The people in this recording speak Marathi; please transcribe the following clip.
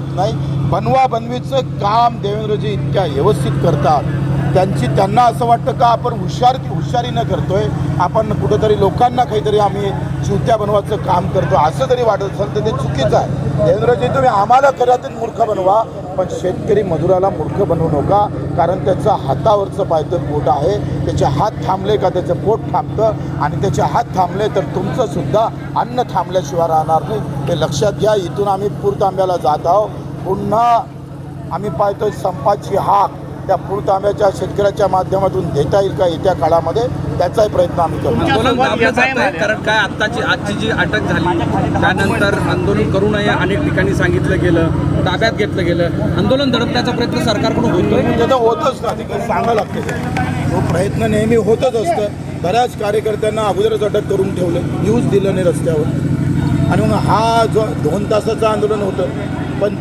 येत नाही. बनवा बनवीचं काम देवेंद्रजी इतक्या व्यवस्थित करतात. त्यांची त्यांना असं वाटतं का आपण हुशार हुशारीनं करतोय? आपण कुठंतरी लोकांना काहीतरी आम्ही चिवत्या बनवायचं काम करतो असं जरी वाटत असेल तर ते चुकीचं आहे. देवेंद्रजी तुम्ही आम्हाला करातच मूर्ख बनवा. पण शेतकरी मजुराला मूर्ख बनवू नका कारण त्याचं हातावरचं पायतं पोट आहे. त्याचे हात थांबले का त्याचं पोट थांबतं? आणि त्याचे हात थांबले तर तुमचं सुद्धा अन्न थांबल्याशिवाय राहणार नाही. ते लक्षात घ्या इथून आम्ही पूर तांब्याला जात आहोत. पुन्हा आम्ही पाहतोय संपाची हाक. त्या पूर तांब्याच्या शेतकऱ्याच्या माध्यमातून देता येईल का येत्या काळामध्ये त्याचाही प्रयत्न आम्ही करतो. कारण काय आत्ताची आजची जी अटक झाली त्यानंतर आंदोलन करू नये अनेक ठिकाणी सांगितलं गेलं ताब्यात घेतलं गेलं. आंदोलन दडपण्याचा प्रयत्न सरकारकडून होतोय? ते तर होतच ना ते काही सांगावं लागते. ते. तो प्रयत्न नेहमी होतच असतं. बऱ्याच कार्यकर्त्यांना अगोदरच अटक करून ठेवलं न्यूज दिलं नाही रस्त्यावर. आणि मग हा जो दोन तासाचं आंदोलन होतं पण